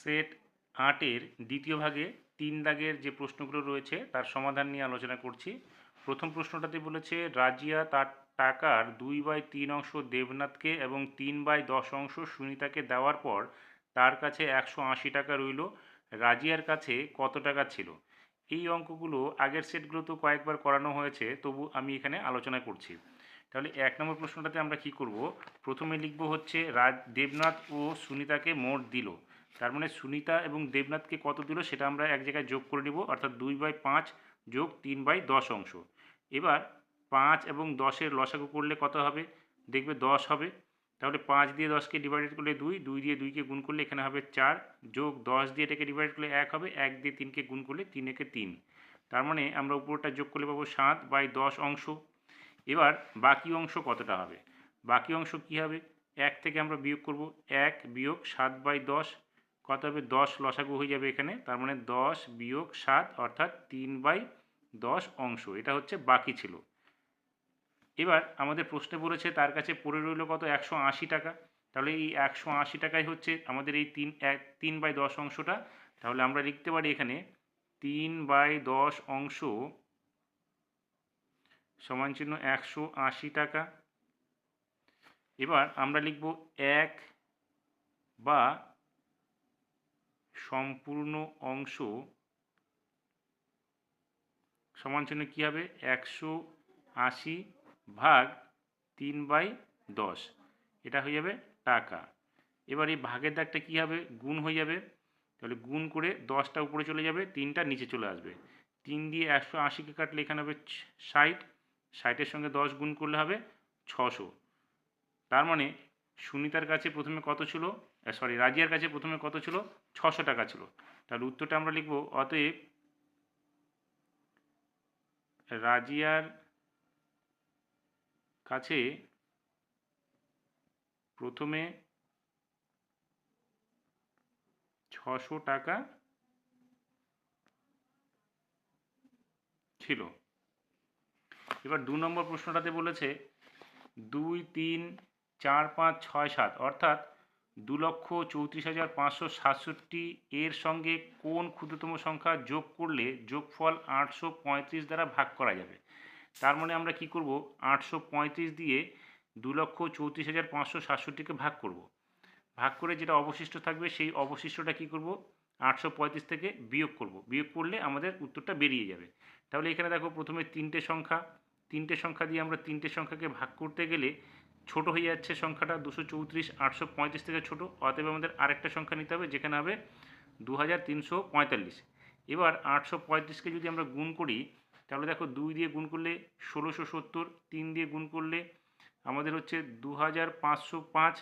Set আটের দ্বিতীয় ভাগে তিন দাগের যে প্রশ্নগুলো রয়েছে, তার সমাধান নিয়ে আলোচনা করছি। প্রথম প্রশ্নটাতে বলেছে, রাজিয়া তার টাকার দুই বাই তিন অংশ দেবনাথকে এবং তিন বাই দশ অংশ সুনিতাকে দেওয়ার পর তার কাছে একশো আশি টাকা রইল। রাজিয়ার কাছে কত টাকা ছিল? এই অঙ্কগুলো আগের সেটগুলো তো কয়েকবার করানো হয়েছে, তবু আমি এখানে আলোচনা করছি। তাহলে এক নম্বর প্রশ্নটাতে আমরা কি করব? প্রথমে লিখব হচ্ছে রাজ দেবনাথ ও সুনিতাকে মোট দিল। তার মানে সুনিতা এবং দেবনাথকে কত দিল সেটা আমরা এক জায়গায় যোগ করে নিব, অর্থাৎ দুই বাই পাঁচ যোগ তিন বাই দশ অংশ। এবার পাঁচ এবং দশের লসাগু করলে কত হবে? দেখবে দশ হবে। তাহলে পাঁচ দিয়ে দশকে ডিভাইডেড করলে দুই দুই দিয়ে দুইকে গুণ করলে এখানে হবে চার, যোগ দশ দিয়ে এটাকে ডিভাইড করলে এক হবে, এক দিয়ে তিনকে গুণ করলে তিন একে তিন। তার মানে আমরা উপরটা যোগ করলে পাবো সাত বাই দশ অংশ। এবার বাকি অংশ কতটা হবে? বাকি অংশ কি হবে? এক থেকে আমরা বিয়োগ করব, এক বিয়োগ সাত বাই দশ কত হবে? দশ লসাগু হয়ে যাবে এখানে। তার মানে দশ বিয়োগ সাত অর্থাৎ তিন বাই দশ অংশ। এটা হচ্ছে বাকি ছিল। এবার আমাদের প্রশ্নে বলেছে তার কাছে পড়ে রইল কত? একশো আশি টাকা। তাহলে এই একশো আশি টাকাই হচ্ছে আমাদের এই তিন, এক, তিন বাই দশ অংশটা। তাহলে আমরা লিখতে পারি এখানে তিন বাই দশ অংশ সমান চিহ্ন একশো আশি টাকা। এবার আমরা লিখব এক বা সম্পূর্ণ অংশ সমান চিহ্ন কী হবে? একশো আশি ভাগ তিন বাই দশ। এটা হয়ে যাবে টাকা। এবার এই ভাগের দাগটা কী হবে? গুণ হয়ে যাবে। তাহলে গুণ করে দশটা উপরে চলে যাবে, তিনটা নিচে চলে আসবে। তিন দিয়ে একশো আশিকে কাটলে এখানে হবে ষাট। ষাটের সঙ্গে দশ গুণ করলে হবে ছশো। তার মানে সুনিতার কাছে প্রথমে কত ছিল? সরি রাজিয়ার কাছে প্রথমে কত ছিল? ছশো টাকা ছিল। তাহলে উত্তরটা আমরা লিখব, অতএব রাজিয়ার কাছে প্রথমে ছশো টাকা ছিল। এবার দু নম্বর প্রশ্নটাতে বলেছে, দুই, তিন, চার, পাঁচ, ছয়, সাত, অর্থাৎ দু লক্ষ চৌত্রিশ হাজার পাঁচশো সাতষট্টি এর সঙ্গে কোন ক্ষুদ্রতম সংখ্যা যোগ করলে যোগফল আটশো পঁয়ত্রিশ দ্বারা ভাগ করা যাবে? তার মানে আমরা কি করব? আটশো পঁয়ত্রিশ দিয়ে দু লক্ষ চৌত্রিশ হাজার পাঁচশো সাতষট্টিকে ভাগ করব। ভাগ করে যেটা অবশিষ্ট থাকবে, সেই অবশিষ্টটা কি করব? আটশো পঁয়ত্রিশ থেকে বিয়োগ করব। বিয়োগ করলে আমাদের উত্তরটা বেরিয়ে যাবে। তাহলে এখানে দেখো প্রথমে তিনটে সংখ্যা। তিনটে সংখ্যা দিয়ে আমরা তিনটে সংখ্যাকে ভাগ করতে গেলে ছোট হয়ে যাচ্ছে সংখ্যাটা, দুশো চৌত্রিশ, আটশো পঁয়ত্রিশ থেকে ছোটো। অতএব আমাদের আরেকটা সংখ্যা নিতে হবে, যেখানে হবে দু হাজার তিনশো পঁয়তাল্লিশ। এবার আটশো পঁয়ত্রিশকে যদি আমরা গুণ করি, তাহলে দেখো দুই দিয়ে গুণ করলে ষোলোশো সত্তর, তিন দিয়ে গুণ করলে আমাদের হচ্ছে দু হাজার পাঁচশো পাঁচ,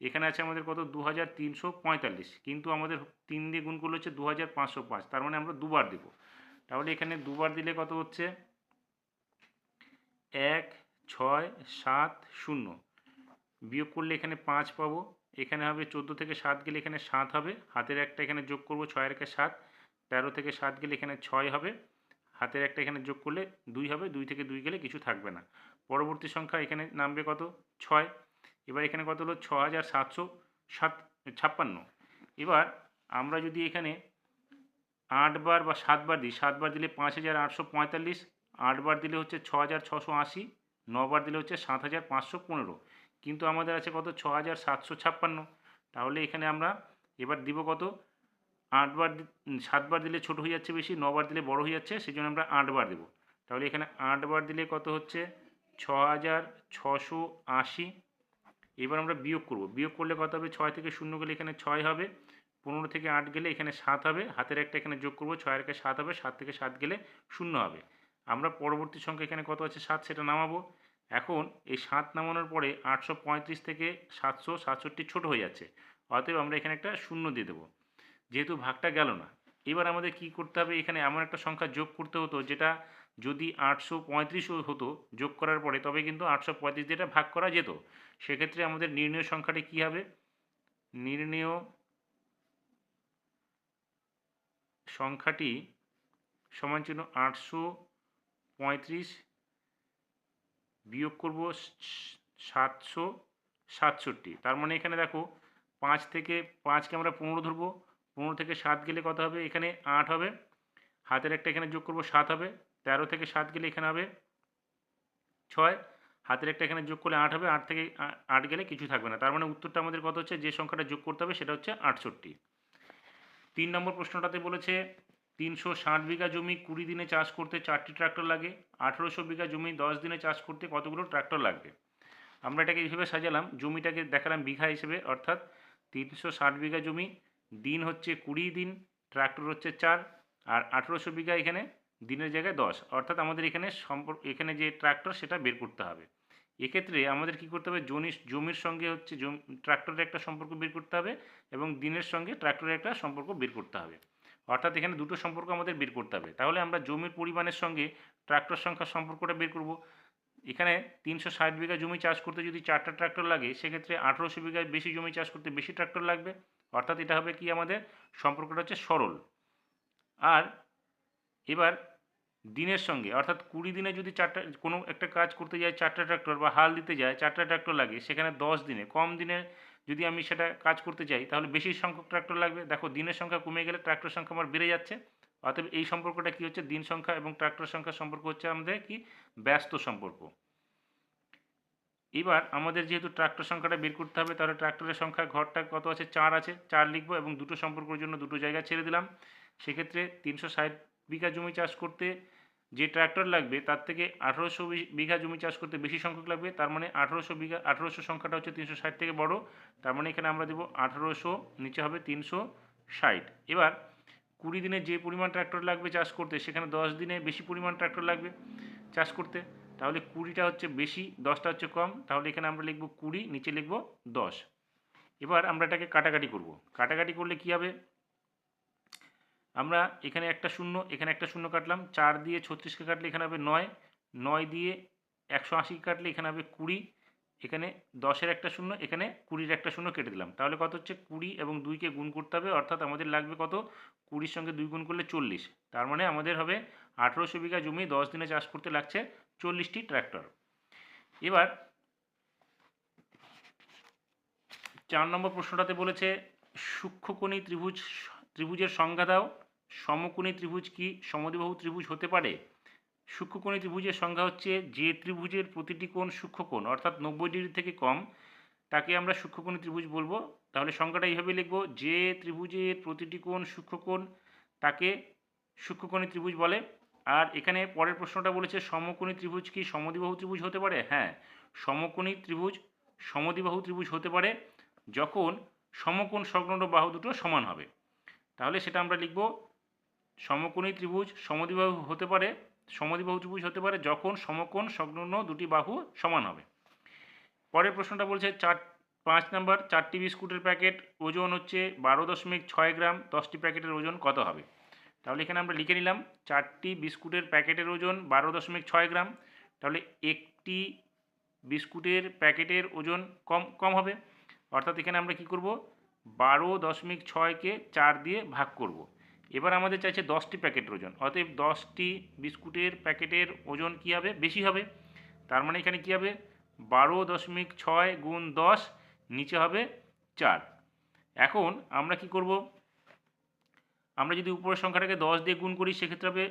এখানে আছে আমাদের কত? দু হাজার তিনশো পঁয়তাল্লিশ। কিন্তু আমাদের তিন দিয়ে গুণ করলে হচ্ছে দু হাজার পাঁচশো পাঁচ, তার মানে আমরা দুবার দেব। তাহলে এখানে দুবার দিলে কত হচ্ছে? এক, ছয়, সাত, শূন্য। বিয়োগ করলে এখানে পাঁচ পাবো। এখানে হবে চোদ্দ থেকে সাত গেলে এখানে সাত হবে। হাতের একটা এখানে যোগ করব, ছয়ের একে সাত। তেরো থেকে সাত গেলে এখানে ছয় হবে। হাতের একটা এখানে যোগ করলে দুই হবে। দুই থেকে দুই গেলে কিছু থাকবে না। পরবর্তী সংখ্যা এখানে নামবে কত? ছয়। এবার এখানে কত হলো? ছ হাজার সাতশো সাত, ছাপ্পান্ন। এবার আমরা যদি এখানে আটবার বা সাতবার দিই সাতবার দিলে পাঁচ হাজার আটশো পঁয়তাল্লিশ। আটবার দিলে হচ্ছে ছ হাজার ছশো আশি। নবার দিলে হচ্ছে সাত হাজার পাঁচশো পনেরো। কিন্তু আমাদের আছে কত? ছ হাজার সাতশো ছাপ্পান্ন। তাহলে এখানে আমরা এবার দিব কত? আটবার সাতবার দিলে ছোট হয়ে যাচ্ছে বেশি, নবার দিলে বড় হয়ে যাচ্ছে সেই জন্য আমরা আটবার দেবো। তাহলে এখানে আটবার দিলে কত হচ্ছে? ছ হাজার ছশো আশি। এবার আমরা বিয়োগ করব। বিয়োগ করলে কত হবে? ছয় থেকে শূন্য গেলে এখানে ছয় হবে, পনেরো থেকে আট গেলে এখানে সাত হবে, হাতের একটা এখানে যোগ করব ছয়ের একে সাত হবে, সাত থেকে সাত গেলে শূন্য হবে। আমরা পরবর্তী সংখ্যা এখানে কত আছে? সাত, সেটা নামাবো। এখন এই সাত নামানোর পরে আটশো পঁয়ত্রিশ থেকে সাতশো সাতষট্টি ছোটো হয়ে যাচ্ছে। অতএব আমরা এখানে একটা শূন্য দিয়ে দেবো। যেহেতু ভাগটা গেল না, এবার আমাদের কি করতে হবে? এখানে এমন একটা সংখ্যা যোগ করতে হতো যেটা যদি আটশো পঁয়ত্রিশও হতো যোগ করার পরে তবে কিন্তু আটশো পঁয়ত্রিশ দিয়ে ভাগ করা যেত। সেক্ষেত্রে আমাদের নির্ণয় সংখ্যাটি কী হবে? নির্ণেয় সংখ্যাটি সমান চিহ্ন আটশো পঁয়ত্রিশ বিয়োগ করব সাতশো, সাতষট্টি। তার মানে এখানে দেখো পাঁচ থেকে পাঁচকে আমরা পনেরো ধরবো। পনেরো থেকে সাত গেলে কত হবে? এখানে আট হবে। হাতের একটা এখানে যোগ করব, সাত হবে। তেরো থেকে সাত গেলে এখানে হবে ছয়। হাতের একটা এখানে যোগ করলে আট হবে। আট থেকে আট গেলে কিছু থাকবে না। তার মানে উত্তরটা আমাদের কত হচ্ছে? যে সংখ্যাটা যোগ করতে হবে সেটা হচ্ছে আটষট্টি। তিন নম্বর প্রশ্নটাতে বলেছে তিনশো ষাট বিঘা জমি কুড়ি দিনে চাষ করতে চারটি ট্রাক্টর লাগে, আঠেরোশো বিঘা জমি দশ দিনে চাষ করতে কতগুলো ট্রাক্টর লাগবে? আমরা এটাকে এইভাবে সাজালাম, জমিটাকে দেখালাম বিঘা হিসেবে, অর্থাৎ তিনশো ষাট বিঘা জমি, দিন হচ্ছে কুড়ি দিন, ট্রাক্টর হচ্ছে চার, আর আঠেরোশো বিঘা এখানে দিনের জায়গায় দশ। অর্থাৎ আমাদের এখানে সম্পর্ক এখানে যে ট্রাক্টর সেটা বের করতে হবে। এক্ষেত্রে আমাদের কি করতে হবে? জমি জমির সঙ্গে হচ্ছে জমি, ট্রাক্টরের একটা সম্পর্ক বের করতে হবে এবং দিনের সঙ্গে ট্রাক্টরের একটা সম্পর্ক বের করতে হবে। অর্থাৎ এখানে দুটো সম্পর্ক আমাদের বের করতে হবে। তাহলে আমরা জমির পরিমাণের সঙ্গে ট্রাক্টর সংখ্যার সম্পর্কটা বের করব। এখানে তিনশো ষাট বিঘা জমি চাষ করতে যদি চারটা ট্রাক্টর লাগে, সেক্ষেত্রে আঠেরোশো বিঘায় বেশি জমি চাষ করতে বেশি ট্রাক্টর লাগবে। অর্থাৎ এটা হবে কি আমাদের? সম্পর্কটা হচ্ছে সরল। আর এবার দিনের সঙ্গে, অর্থাৎ কুড়ি দিনে যদি চারটা, কোনো একটা কাজ করতে যায় চারটা ট্রাক্টর বা হাল দিতে যায়, চারটা ট্রাক্টর লাগে, সেখানে দশ দিনে, কম দিনে যদি আমি সেটা কাজ করতে চাই, তাহলে বেশি সংখ্যক ট্রাক্টর লাগবে। দেখো, দিনের সংখ্যা কমে গেলে ট্রাক্টর সংখ্যা আমার বেড়ে যাচ্ছে। অতএব এই সম্পর্কটা কি হচ্ছে? দিন সংখ্যা এবং ট্রাক্টর সংখ্যা সম্পর্ক হচ্ছে আমাদের কি? ব্যস্ত সম্পর্ক। এবার আমাদের যেহেতু ট্রাক্টর সংখ্যাটা বের করতে হবে, তাহলে ট্রাক্টরের সংখ্যা, ঘরটা কত আছে? চার আছে। চার লিখব এবং দুটো সম্পর্কের জন্য দুটো জায়গা ছেড়ে দিলাম। সেক্ষেত্রে তিনশো ষাট বিঘা জমি চাষ করতে যে ট্র্যাক্টর লাগবে, তার থেকে আঠেরোশো বিঘা জমি চাষ করতে বেশি সংখ্যক লাগবে, তার মানে আঠেরোশো বিঘা, আঠেরোশো সংখ্যাটা হচ্ছে তিনশো ষাট থেকে বড়, তার মানে এখানে আমরা দেবো আঠেরোশো, নিচে হবে তিনশো ষাট। এবার কুড়ি দিনে যে পরিমাণ ট্র্যাক্টর লাগবে চাষ করতে, সেখানে দশ দিনে বেশি পরিমাণ ট্র্যাক্টর লাগবে চাষ করতে। তাহলে কুড়িটা হচ্ছে বেশি, দশটা হচ্ছে কম, তাহলে এখানে আমরা লিখব কুড়ি, নিচে লিখব দশ। এবার আমরা এটাকে কাটাকাটি করব। কাটাকাটি করলে কী হবে? আমরা এখানে একটা শূন্য, এখানে একটা শূন্য কাটলাম। চার দিয়ে ছত্রিশকে কাটলে এখানে হবে নয়। নয় দিয়ে একশো আশি কাটলে এখানে হবে কুড়ি। এখানে দশের একটা শূন্য, এখানে কুড়ির একটা শূন্য কেটে দিলাম। তাহলে কত হচ্ছে? কুড়ি এবং দুইকে গুণ করতে হবে। অর্থাৎ আমাদের লাগবে কত? কুড়ির সঙ্গে দুই গুণ করলে চল্লিশ। তার মানে আমাদের হবে আঠেরোশো বিঘা জমি, দশ দিনে চাষ করতে লাগছে চল্লিশটি ট্র্যাক্টর। এবার চার নম্বর প্রশ্নটাতে বলেছে, সূক্ষ্মকোণী ত্রিভুজ ত্রিভুজের সংজ্ঞা দাও। সমকোণী ত্রিভুজ কি? সমদ্বিবাহু ত্রিভুজ হতে পারে। সূক্ষ্মকোণী ত্রিভুজের সংজ্ঞা হচ্ছে যে ত্রিভুজের প্রতিটি কোণ সূক্ষ্মকোণ, অর্থাৎ নব্বই ডিগ্রি থেকে কম, তাকে আমরা সূক্ষ্মকোণী ত্রিভুজ বলব। তাহলে সংজ্ঞাটা এইভাবে লিখব, যে ত্রিভুজের প্রতিটি কোণ সূক্ষ্মকোণ, তাকে সূক্ষ্মকোণী ত্রিভুজ বলে। আর এখানে পরের প্রশ্নটা বলেছে, সমকোণী ত্রিভুজ কি সমদ্বিবাহু ত্রিভুজ হতে পারে? হ্যাঁ সমকোণী ত্রিভুজ সমদ্বিবাহু ত্রিভুজ হতে পারে, যখন সমকোণ সংলগ্ন বাহু দুটো সমান হবে। তাহলে সেটা আমরা লিখব সমকোণী ত্রিভুজ, সমদ্বিবাহু হতে পারে, সমদ্বিবাহু ত্রিভুজ হতে পারে যখন সমকোণ সংলগ্ন দুটি বাহু সমান হবে। পরের প্রশ্নটা বলছে চার, পাঁচ নাম্বার, চারটি বিস্কুটের প্যাকেট ওজন হচ্ছে বারো দশমিক ছয় গ্রাম, দশটি প্যাকেটের ওজন কত হবে? তাহলে এখানে আমরা লিখে নিলাম, চারটি বিস্কুটের প্যাকেটের ওজন বারো দশমিক ছয় গ্রাম, তাহলে একটি বিস্কুটের প্যাকেটের ওজন কম কম হবে। অর্থাৎ এখানে আমরা কি করব? বারো দশমিক ছয়কে চার দিয়ে ভাগ করব। এবার আমাদের চাইছে দশটি প্যাকেটের ওজন। অতএব দশটি বিস্কুটের প্যাকেটের ওজন কী হবে? বেশি হবে। তার মানে এখানে কী হবে? বারো দশমিক ছয় গুণ দশ, নিচে হবে চার। এখন আমরা কি করব? আমরা যদি উপরের সংখ্যাটাকে দশ দিয়ে গুণ করি, সেক্ষেত্রে হবে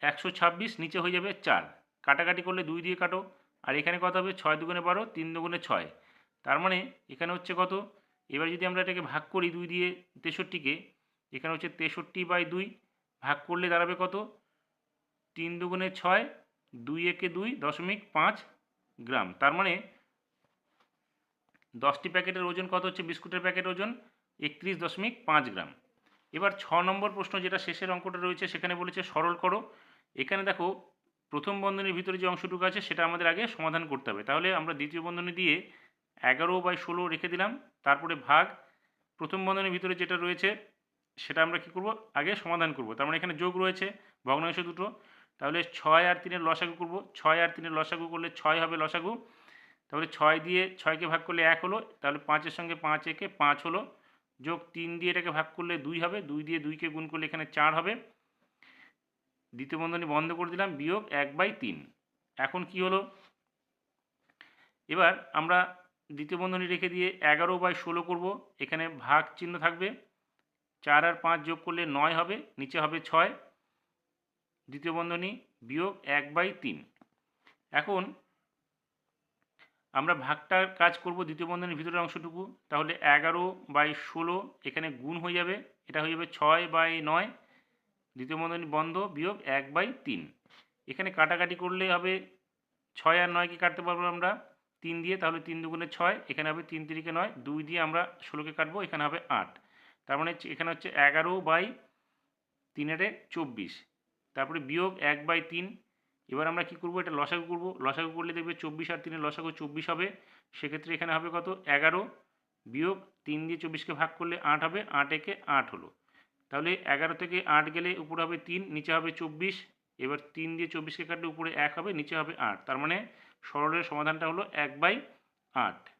একশো ছাব্বিশ, নিচে হয়ে যাবে চার। কাটাকাটি করলে দুই দিয়ে কাটো। আর এখানে কত হবে? ছয় দুগুণে বারো, তিন দুগুণে ছয়। তার মানে এখানে হচ্ছে কত? এবার যদি আমরা এটাকে ভাগ করি দুই দিয়ে তেষট্টিকে, এখানে হচ্ছে তেষট্টি বাই দুই ভাগ করলে দাঁড়াবে কত? তিন দুগুণে ছয়, দুই একে দুই দশমিক পাঁচ গ্রাম। তার মানে দশটি প্যাকেটের ওজন কত হচ্ছে? বিস্কুটের প্যাকেট ওজন একত্রিশ দশমিক পাঁচ গ্রাম। এবার ছ নম্বর প্রশ্ন যেটা শেষের অঙ্কটা রয়েছে, সেখানে বলেছে, সরল করো। এখানে দেখো, প্রথম বন্ধনীর ভিতরে যে অংশটুকু আছে, সেটা আমাদের আগে সমাধান করতে হবে। তাহলে আমরা দ্বিতীয় বন্ধনী দিয়ে এগারো বাই ষোলো রেখে দিলাম। তারপরে ভাগ। প্রথম বন্ধনের ভিতরে যেটা রয়েছে, সেটা আমরা কী করব? আগে সমাধান করব। তার মানে এখানে যোগ রয়েছে, ভগ্নাংশ দুটো। তাহলে ছয় আর তিনের লসাগু করব। ছয় আর তিনের লসাগু করলে ছয় হবে লসাগু। তাহলে ছয় দিয়ে ছয়কে ভাগ করলে এক হলো। তাহলে পাঁচের সঙ্গে পাঁচ একে পাঁচ হলো। যোগ তিন দিয়ে এটাকে ভাগ করলে দুই হবে। দুই দিয়ে দুইকে গুণ করলে এখানে চার হবে। দ্বিতীয় বন্ধনী বন্ধ করে দিলাম। বিয়োগ এক বাই তিন। এখন কি হলো? এবার আমরা দ্বিতীয় বন্ধনী রেখে দিয়ে এগারো বাই ষোলো করব। এখানে ভাগ চিহ্ন থাকবে। চার আর পাঁচ যোগ করলে নয় হবে, নিচে হবে ছয়। দ্বিতীয় বন্ধনী বিয়োগ এক বাই তিন। এখন আমরা ভাগটার কাজ করব দ্বিতীয় বন্ধনীর ভিতরের অংশটুকু। তাহলে এগারো বাই ষোলো এখানে গুণ হয়ে যাবে। এটা হয়ে যাবে ছয় বাই নয়। দ্বিতীয় বন্ধনী বন্ধ, বিয়োগ এক বাই তিন। এখানে কাটাকাটি করলে হবে। ছয় আর নয়কে কাটতে পারব আমরা। তিন দিয়ে তাহলে তিন দুগুণে ছয়, এখানে হবে তিন তিরিকে নয়, দুই দিয়ে আমরা ষোলোকে কাটবো, এখানে হবে আট। তার মানে এখানে হচ্ছে এগারো বাই তিনেরে চব্বিশ। তারপরে বিয়োগ এক বাই তিন, এবার আমরা কি করব, এটা লসাগু করব। লসাগু করলে দেখবে চব্বিশ আর তিনের লসাগু চব্বিশ হবে, সেক্ষেত্রে এখানে হবে কত? এগারো বিয়োগ তিন দিয়ে চব্বিশকে ভাগ করলে আট হবে, আট একে আট হলো। তাহলে এগারো থেকে আট গেলে উপরে হবে তিন, নিচে হবে চব্বিশ, এবার তিন দিয়ে চব্বিশকে কাটলে উপরে এক হবে, নিচে হবে আট। তার মানে সরলের সমাধানটা হলো এক বাই আট।